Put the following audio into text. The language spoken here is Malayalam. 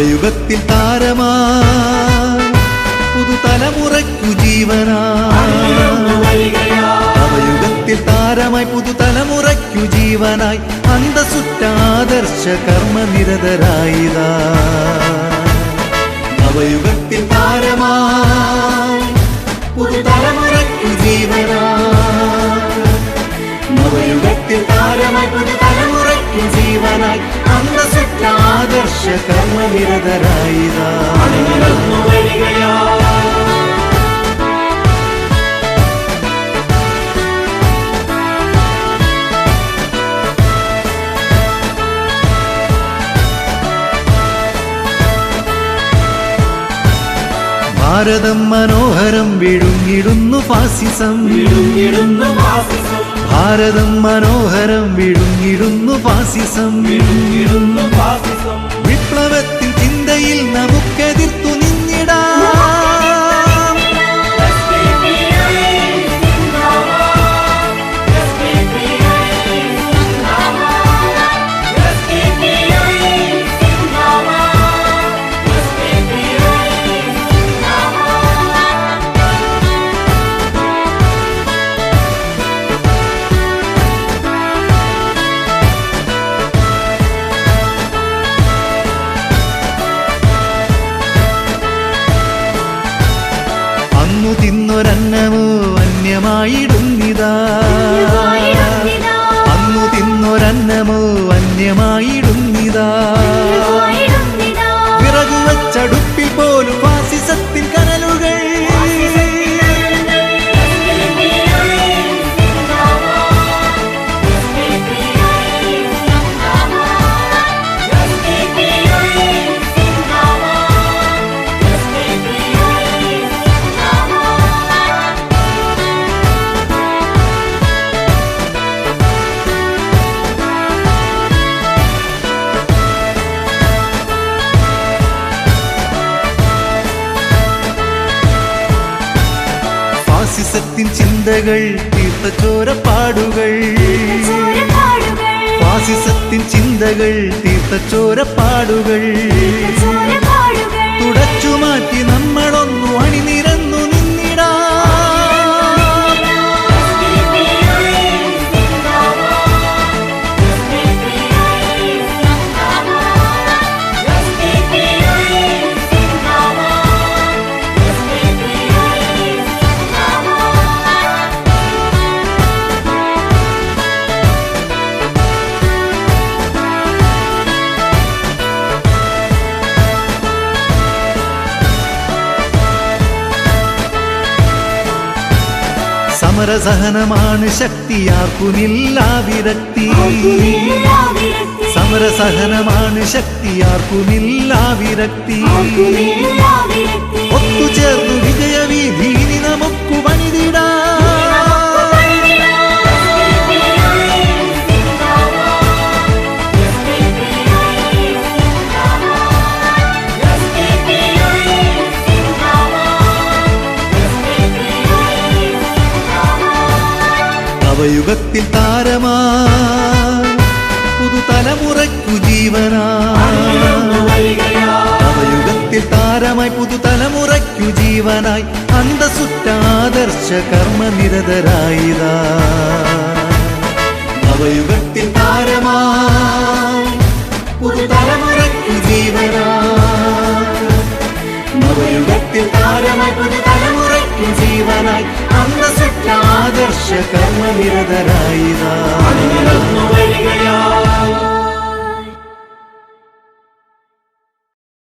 നവയുഗത്തിൽ താരമാ. പുതുതലമുറയ്ക്കു ജീവനാ. നവയുഗത്തിൽ താരമായി പുതുതലമുറയ്ക്കു ജീവനായി അന്തസുറ്റാദർശ കർമ്മനിരതരായിതാ നവയുഗത്തിൽ താരമാ. പുതുതലമുറയ്ക്കു ജീവനാ. നവയുഗത്തിൽ താരമായി പുതുതലമുറയ്ക്കു ജീവനായി ആദർശ കർമ്മനിരതരായിതാ ഭാരതം മനോഹരം വിഴുങ്ങിടുന്നു ഫാസിസം. ഭാരതം മനോഹരം വിഴുങ്ങിടുന്നു ഫാസിസം. വിഴുങ്ങിടുന്നു ചിന്തയിൽ வேளையில் நமக்கெதிர் തിന്നൊരന്നമോ അന്യമായിടുന്നിതാ ഫാസിസത്തിൻ ചിന്തകൾ തീർത്ത പാടുകൾ. ഫാസിസത്തിൻ ചിന്തകൾ തീർത്ത ചോരപ്പാടുകൾ സമരസഹനമാണ് ശക്തിയാർക്കുമില്ല വിരക്തി സമരസഹനമാണ് ശക്തിയാർക്കുമില്ല വിരക്തി ഒത്തുചേർന്നു വിജയവീധീനി നമുക്കു പണിതിടാ നവയുഗത്തിൽ താരമാ. പുതുതലമുറയ്ക്കു ജീവനാ. നവയുഗത്തിൽ താരമായി പുതുതലമുറയ്ക്കു ജീവനായി അന്തസുറ്റാദർശ കർമ്മനിരതരായിതാ നവയുഗത്തിൽ താരമാ. പുതുതലമുറയ്ക്കു കർമ്മനിരതരായിതാ.